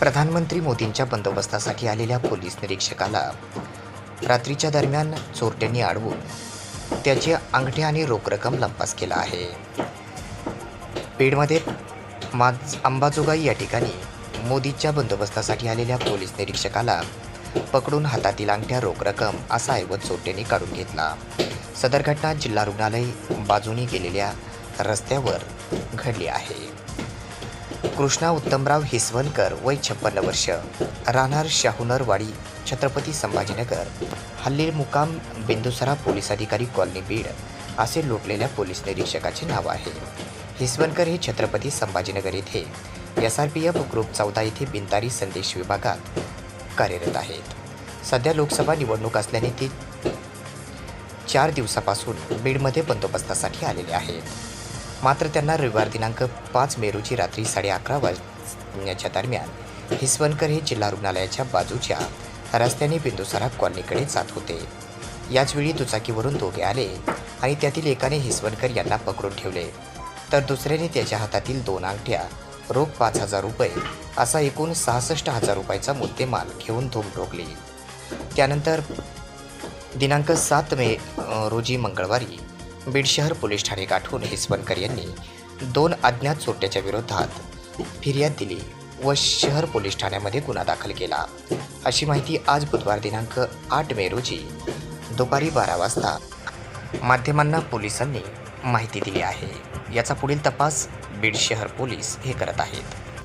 प्रधानमंत्री मोदींच्या बंदोबस्तासाठी आलेल्या पोलीस निरीक्षकाला रात्रीच्या दरम्यान चोरट्यांनी अडवून त्याचे अंगठे आणि रोख रक्कम लंपास केला आहे. पेडमध्ये माज अंबाजोगाई या ठिकाणी मोदींच्या बंदोबस्तासाठी आलेल्या पोलीस निरीक्षकाला पकडून हातातील अंगठ्या रोख रक्कम असा ऐवज चोरट्यांनी काढून घेतला. सदर घटना जिल्हा रुग्णालय बाजूनी गेलेल्या रस्त्यावर घडली आहे. कृष्णा उत्तमराव हिसवणकर वय छप्पन्न वर्ष. राहणार शाहूनरवाडी छत्रपती संभाजीनगर. हल्ली मुकाम बिंदुसरा पोलीस अधिकारी कॉलनी बीड असे लोटलेल्या पोलीस निरीक्षकाचे नाव आहे. हिसवणकर हे छत्रपती संभाजीनगर येथे S R P F group चौदा येथे बिंतारी संदेश विभागात कार्यरत आहेत. सध्या लोकसभा निवडणूक असल्याने ते चार दिवसापासून बीडमध्ये बंदोबस्तासाठी आलेले आहेत. मात्र त्यांना रविवार दिनांक पाच मे रोजी रात्री साडे अकरा वाजण्याच्या दरम्यान हिसवणकर हे जिल्हा रुग्णालयाच्या बाजूच्या रस्त्याने बिंदुसारा कॉलनीकडे जात होते. याचवेळी दुचाकीवरून दोघे आले आणि त्यातील एकाने हिसवणकर यांना पकडून ठेवले. तर दुसऱ्याने त्याच्या हातातील दोन अंगठ्या रोख पाच हजार रुपये असा एकूण सहासष्ट हजार रुपयाचा मुद्देमाल घेऊन धूम ठोकली. त्यानंतर दिनांक सात मे रोजी मंगळवारी बीड शहर पोलीस ठाणे गाठून हिसवणकर यांनी दोन अज्ञात चोरट्याच्या विरोधात फिर्याद दिली व शहर पोलीस ठाण्यामध्ये गुन्हा दाखल केला. अशी माहिती आज बुधवार दिनांक आठ मे रोजी दुपारी बारा वाजता माध्यमांना पोलिसांनी माहिती दिली आहे. याचा पुढील तपास बीड शहर पोलीस हे करत आहेत.